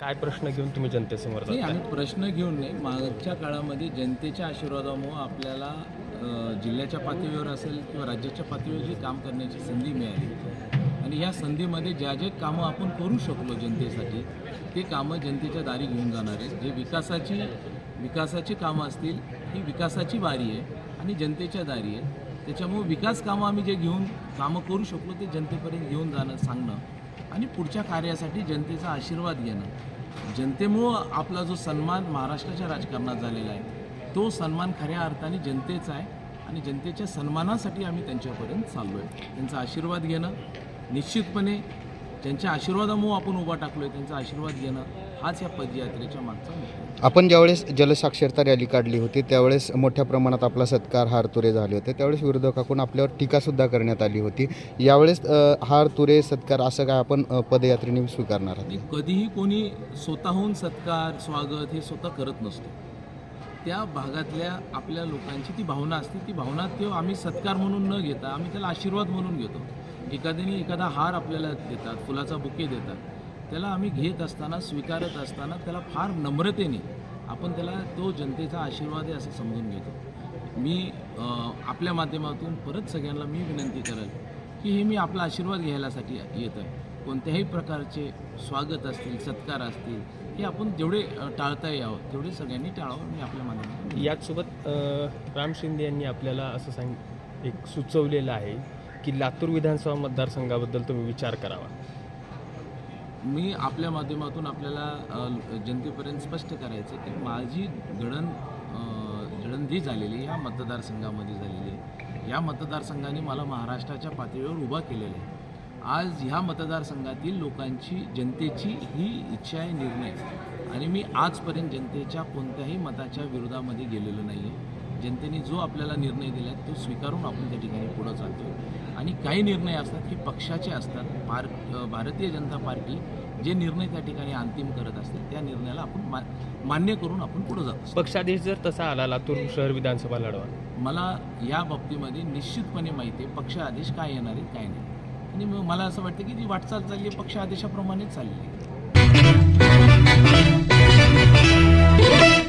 काय प्रश्न घेऊन तुम्ही जनतेसमोर नाही? आम्ही प्रश्न घेऊन नाही. मागच्या काळामध्ये जनतेच्या आशीर्वादामुळं आपल्याला अ, जिल्ह्याच्या पातळीवर असेल किंवा राज्याच्या पातळीवर जी काम करण्याची संधी मिळाली. आणि या संधीमध्ये ज्या जे कामं आपण करू शकलो जनतेसाठी ते कामं जनतेच्या दारी घेऊन जाणार आहेत. जे विकासाची विकासाची कामं असतील ही विकासाची बारी आहे आणि जनतेच्या दारी आहे. त्याच्यामुळे विकास कामं आम्ही जे घेऊन कामं करू शकलो ते जनतेपर्यंत घेऊन जाणं सांगणं आणि पुढच्या कार्यासाठी जनतेचा आशीर्वाद घेणं. जनतेमुळं आपला जो सन्मान महाराष्ट्राच्या राजकारणात झालेला आहे तो सन्मान खऱ्या अर्थाने जनतेचा आहे आणि जनतेच्या सन्मानासाठी आम्ही त्यांच्यापर्यंत चाललो आहे त्यांचा आशीर्वाद घेणं निश्चितपणे ज्यांच्या आशीर्वादामुळं आपण उभा टाकलो आहे त्यांचा आशीर्वाद घेणं हाच या पदयात्रेच्या मागचा. आपण ज्यावेळेस जलसाक्षरता रॅली काढली होती त्यावेळेस मोठ्या प्रमाणात आपला सत्कार हार तुरे झाले होते. त्यावेळेस विरोधकाकडून आपल्यावर टीकासुद्धा करण्यात आली होती. यावेळेस हार तुरे सत्कार असं काय आपण पदयात्रेने स्वीकारणार आहात? कधीही कोणी स्वतःहून सत्कार स्वागत हे स्वतः करत नसतो. त्या भागातल्या आपल्या लोकांची ती भावना असते. ती भावना ते आम्ही सत्कार म्हणून न घेता आम्ही त्याला आशीर्वाद म्हणून घेतो. एखाद्याने एखादा हार आपल्याला देतात फुलाचा बुके देतात त्याला आम्ही घेत असताना स्वीकारत असताना त्याला फार नम्रतेने आपण त्याला तो जनतेचा आशीर्वाद आहे असं समजून घेतो. मी आपल्या माध्यमातून परत सगळ्यांना मी विनंती करेल की हे मी आपला आशीर्वाद घ्यायलासाठी येत आहे कोणत्याही प्रकारचे स्वागत असतील सत्कार असतील हे आपण जेवढे टाळता यावं तेवढे सगळ्यांनी टाळावं मी आपल्या माध्यमातून. याचसोबत राम शिंदे यांनी आपल्याला असं सांग एक सुचवलेलं आहे की लातूर विधानसभा मतदारसंघाबद्दल तुम्ही विचार करावा. मी आपल्या माध्यमातून आपल्याला जनतेपर्यंत स्पष्ट करायचं की माझी दळण अ, झालेली ह्या मतदारसंघामध्ये झालेली आहे. या मतदारसंघाने मला महाराष्ट्राच्या पातळीवर उभा केलेला आहे. आज ह्या मतदारसंघातील लोकांची जनतेची ही इच्छा आहे निर्णय. आणि मी आजपर्यंत जनतेच्या कोणत्याही मताच्या विरोधामध्ये गेलेलो नाही आहे जनतेने जो आपल्याला निर्णय दिला आहे तो स्वीकारून आपण त्या ठिकाणी पुढं चालतो आणि काही निर्णय असतात हे पक्षाचे असतात. पार भारतीय जनता पार्टी जे निर्णय त्या ठिकाणी अंतिम करत असतील त्या निर्णयाला आपण मा मान्य करून आपण पुढं जात पक्षादेश जर तसा आला लातूर शहर विधानसभा लढवा. मला या बाबतीमध्ये निश्चितपणे माहिती आहे पक्ष आदेश काय येणार आहेत काय नाही. आणि मग मला असं वाटतं की जी वाटचाल चालली आहे पक्ष आदेशाप्रमाणेच चालली आहे.